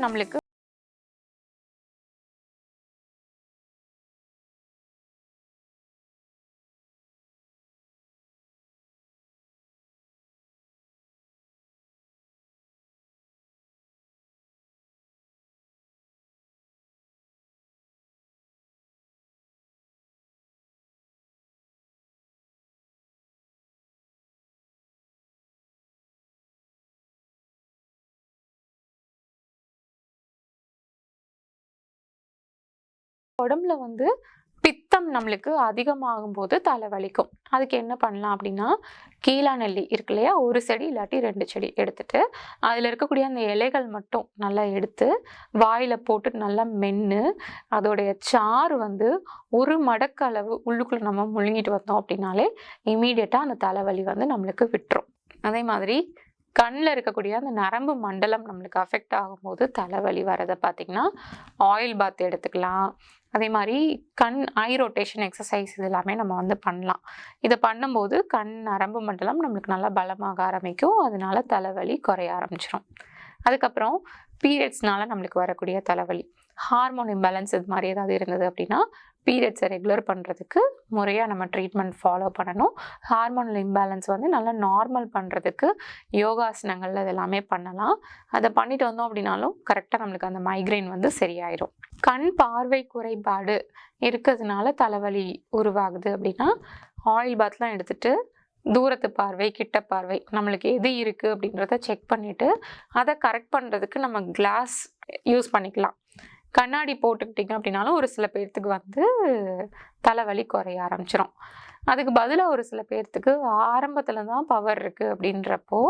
நம்மளுக்கு உடம்புல வந்து பித்தம் நம்மளுக்கு அதிகமாகும் போது தலை வலிக்கும் அதுக்கு என்ன பண்ணலாம் அப்படின்னா கீழா நெல்லி இருக்கு இல்லையா? ஒரு செடி இல்லாட்டி ரெண்டு செடி எடுத்துட்டு அதில் இருக்கக்கூடிய அந்த இலைகள் மட்டும் நல்லா எடுத்து வாயில் போட்டு நல்லா மென்று அதோடைய சாறு வந்து ஒரு மடக்கு அளவு உள்ளுக்குள்ளே நம்ம முழுங்கிட்டு வந்தோம் அப்படின்னாலே இமீடியட்டாக அந்த தலைவலி வந்து நம்மளுக்கு விட்டுரும். அதே மாதிரி கண்ணில் இருக்கக்கூடிய அந்த நரம்பு மண்டலம் நம்மளுக்கு அஃபெக்ட் ஆகும்போது தலைவலி வரதை பார்த்திங்கன்னா ஆயில் பாத் எடுத்துக்கலாம். அதே மாதிரி கண் ஐ ரொட்டேஷன் எக்ஸசைஸ் இது எல்லாமே நம்ம வந்து பண்ணலாம். இதை பண்ணும்போது கண் நரம்பு மண்டலம் நம்மளுக்கு நல்லா பலமாக ஆரம்பிக்கும். அதனால தலைவலி குறைய ஆரம்பிச்சிடும் அதுக்கப்புறம் பீரியட்ஸ்னால நம்மளுக்கு வரக்கூடிய தலைவலி. ஹார்மோன் இம்பேலன்ஸ் இது மாதிரி ஏதாவது இருந்தது அப்படின்னா பீரியட்ஸை ரெகுலர் பண்ணுறதுக்கு முறையாக நம்ம ட்ரீட்மெண்ட் ஃபாலோ பண்ணணும். ஹார்மோனல் இம்பேலன்ஸ் வந்து நல்லா நார்மல் பண்ணுறதுக்கு யோகாசனங்கள் அது எல்லாமே பண்ணலாம். அதை பண்ணிட்டு வந்தோம் அப்படின்னாலும் கரெக்டாக நம்மளுக்கு அந்த மைக்ரைன் வந்து சரியாயிடும் கண் பார்வை குறைபாடு இருக்கிறதுனால தலைவலி உருவாகுது அப்படின்னா ஆயில் பாத்லாம் எடுத்துட்டு தூரத்து பார்வை கிட்ட பார்வை நம்மளுக்கு எது இருக்குது அப்படின்றத செக் பண்ணிவிட்டு அதை கரெக்ட் பண்ணுறதுக்கு நம்ம கிளாஸ் யூஸ் பண்ணிக்கலாம். கண்ணாடி போட்டுக்கிட்டிங்க அப்படின்னாலும் ஒரு சில பேர்த்துக்கு வந்து தலைவலி குறைய ஆரம்பிச்சிடும் அதுக்கு பதிலாக ஒரு சில பேர்த்துக்கு ஆரம்பத்தில் தான் பவர் இருக்குது அப்படின்றப்போ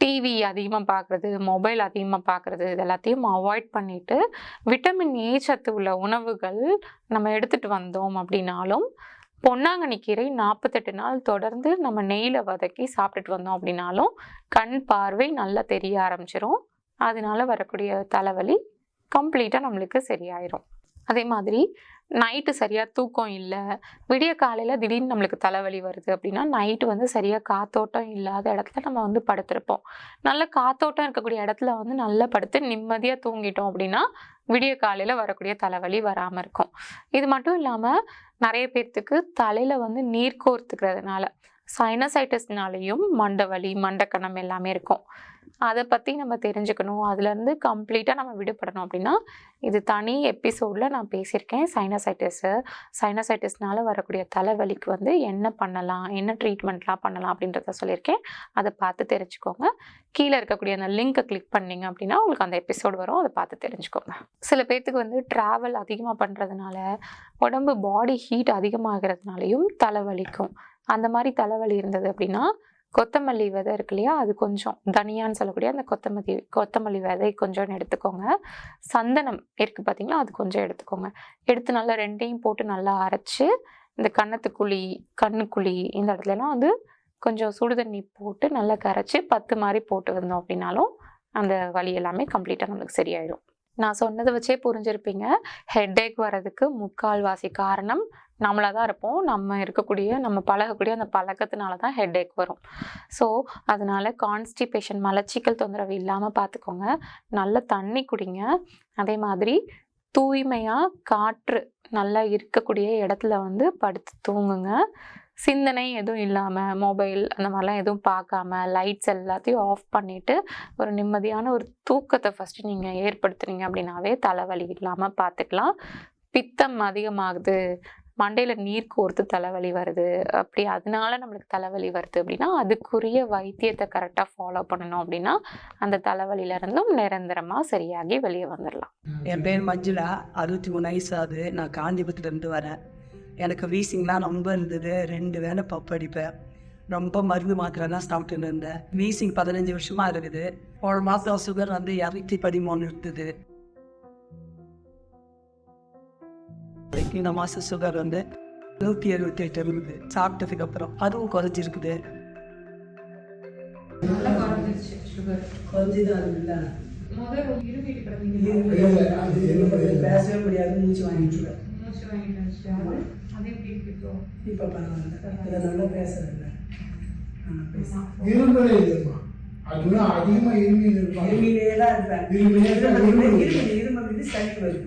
டிவி அதிகமாக பார்க்குறது மொபைல் அதிகமாக பார்க்குறது இது எல்லாத்தையும் அவாய்ட் பண்ணிவிட்டு விட்டமின் ஏ சத்து உள்ள உணவுகள் நம்ம எடுத்துகிட்டு வந்தோம் அப்படின்னாலும் பொன்னாங்கண்ணி கீரை நாற்பத்தெட்டு நாள் தொடர்ந்து நம்ம நெய்யில் வதக்கி சாப்பிட்டுட்டு வந்தோம் அப்படின்னாலும் கண் பார்வை நல்லா தெரிய ஆரம்பிச்சிடும் அதனால வரக்கூடிய தலைவலி கம்ப்ளீட்டாக நம்மளுக்கு சரியாயிரும். அதே மாதிரி நைட்டு சரியாக தூக்கம் இல்லை விடிய காலையில் திடீர்னு நம்மளுக்கு தலைவலி வருது அப்படின்னா நைட்டு வந்து சரியாக காத்தோட்டம் இல்லாத இடத்துல நம்ம வந்து படுத்திருப்போம். நல்ல காத்தோட்டம் இருக்கக்கூடிய இடத்துல வந்து நல்லா படுத்து நிம்மதியாக தூங்கிட்டோம் அப்படின்னா விடிய காலையில் வரக்கூடிய தலைவலி வராமல் இருக்கும். இது மட்டும் இல்லாமல் நிறைய பேர்த்துக்கு தலையில் வந்து நீர் கோர்த்துக்கிறதுனால சைனசைட்டிஸ்னாலையும் மண்டவலி மண்டக்கணம் எல்லாமே இருக்கும். அதை பற்றி நம்ம தெரிஞ்சுக்கணும். அதுலேருந்து கம்ப்ளீட்டாக நம்ம விடுபடணும் அப்படின்னா இது தனி எபிசோடில் நான் பேசியிருக்கேன். சைனசைட்டிஸு சைனசைட்டிஸ்னால வரக்கூடிய தலைவலிக்கு வந்து என்ன பண்ணலாம் என்ன ட்ரீட்மெண்ட்லாம் பண்ணலாம் அப்படின்றத சொல்லியிருக்கேன். அதை பார்த்து தெரிஞ்சுக்கோங்க. கீழே இருக்கக்கூடிய அந்த லிங்க்கை கிளிக் பண்ணிங்க அப்படின்னா உங்களுக்கு அந்த எபிசோடு வரும். அதை பார்த்து தெரிஞ்சுக்கோங்க. சில பேர்த்துக்கு வந்து ட்ராவல் அதிகமாக பண்ணுறதுனால உடம்பு பாடி ஹீட் அதிகமாகிறதுனாலையும் தலைவலிக்கும். அந்த மாதிரி தலைவலி இருந்தது அப்படின்னா கொத்தமல்லி விதை இருக்கு இல்லையா? அது கொஞ்சம் தனியான்னு சொல்லக்கூடிய அந்த கொத்தமல்லி கொத்தமல்லி விதை கொஞ்சம் எடுத்துக்கோங்க. சந்தனம் இருக்குது பார்த்தீங்களா அது கொஞ்சம் எடுத்துக்கோங்க. எடுத்து நல்லா ரெண்டையும் போட்டு நல்லா அரைச்சி இந்த கன்னத்துக்குழி கண்ணுக்குழி இந்த இடத்துலலாம் வந்து கொஞ்சம் சுடு தண்ணி போட்டு நல்லா கரைச்சி பத்து மாதிரி போட்டு வந்தோம் அப்படின்னாலும் அந்த வலி எல்லாமே கம்ப்ளீட்டாக நம்மளுக்கு சரியாயிடும் நான் சொன்னதை வச்சே புரிஞ்சிருப்பீங்க. ஹெட்டேக் வர்றதுக்கு முக்கால்வாசி காரணம் நம்மளாக தான் இருப்போம். நம்ம இருக்கக்கூடிய நம்ம பழகக்கூடிய அந்த பழக்கத்தினால தான் ஹெட்ஏக் வரும். ஸோ அதனால கான்ஸ்டிபேஷன் மலச்சிக்கல் தொந்தரவு இல்லாமல் பார்த்துக்கோங்க நல்ல தண்ணி குடிங்க. அதே மாதிரி தூய்மையாக காற்று நல்லா இருக்கக்கூடிய இடத்துல வந்து படுத்து தூங்குங்க. சிந்தனை எதுவும் இல்லாமல் மொபைல் அந்த மாதிரிலாம் எதுவும் பார்க்காம லைட்ஸ் எல்லாத்தையும் ஆஃப் பண்ணிவிட்டு ஒரு நிம்மதியான ஒரு தூக்கத்தை ஃபஸ்ட்டு நீங்கள் ஏற்படுத்துனீங்க அப்படின்னாவே தலைவலி இல்லாமல் பார்த்துக்கலாம் பித்தம் அதிகமாகுது. மண்டையில் நீர் கோர்த்து தலைவலி வருது. அப்படி அதனால நம்மளுக்கு தலைவலி வருது அப்படின்னா அதுக்குரிய வைத்தியத்தை கரெக்டாக ஃபாலோ பண்ணணும் அப்படின்னா அந்த தலைவலியிலேருந்தும் நிரந்தரமாக சரியாகி வெளியே வந்துடலாம் என் பேர் மஞ்சுளா. அறுபத்தி மூணு வயசு ஆகுது. நான் காஞ்சிபுரத்துலேருந்து வரேன். எனக்கு வீசிங்லாம் ரொம்ப இருந்தது. ரெண்டு வேலை பப்படிப்பேன் ரொம்ப மருந்து மாத்திரை தான் சாப்பிட்டுன்னு இருந்தேன். வீசிங் பதினஞ்சு வருஷமா இருக்குது. ஒரு மாதம் சுகர் வந்து இரநூத்தி பதிமூணு இருந்தது. இந்த மாதம் சுகர் வந்து நூற்றி எழுபத்தி எட்டு இருக்குது சாப்பிட்டதுக்கு அப்புறம் அதுவும் குறைஞ்சிருக்குது. குறைஞ்சிதான் இருக்குல்ல பேசவே முடியாது மூச்சு வாங்கிட்டு இப்போ? பரவாயில்ல. இதை நல்லா இல்லைம்மா. அதுதான் அதிகமா இருமையில் இருப்பாங்க. இருமிலே தான் இருப்பேன். இருமிலே தான் இருமல் இருமல் இருமல் இருமல் வந்து சளி வருது.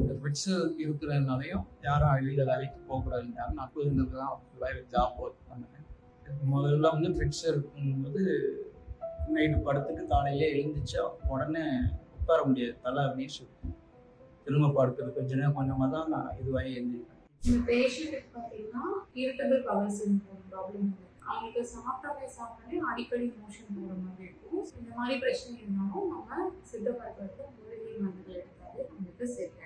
இந்த ஃபிட்ஸு இருக்கிறதுனாலையும் யாரும் வெளியில் வேலைக்கு போகக்கூடாதுன்றாங்க நான் புதுங்கிறது தான் வேலை ஜாப் ஒர்க் பண்ணேன் முதல்ல வந்து பிரிட்ஸ் இருக்கும்போது நைட்டு படுத்துட்டு காலையிலே எழுந்துச்சா உடனே உட்கார முடியாது. தலை அப்படியே சுற்றும் திரும்ப படுக்கிறது கொஞ்ச நேரம் கொஞ்சமாக தான் நான் இதுவாகி எழுந்திருக்கேன். இந்த பேஷண்ட்டுக்கு பார்த்தீங்கன்னா இரிட்டபிள் பவர் சிண்ட்ரோம் ப்ராப்ளம் அவங்களுக்கு சாப்பிட்டாலே சாப்பிட்டாலே அடிக்கடி மோஷன் போகிற மாதிரி இருக்கும். இந்த மாதிரி பிரச்சனை இருந்தாலும் நம்ம சித்த மருத்துவத்தில் மூலிகை மருந்துகள் எடுத்தாலே நம்மளுக்கு சரியாயிடும்.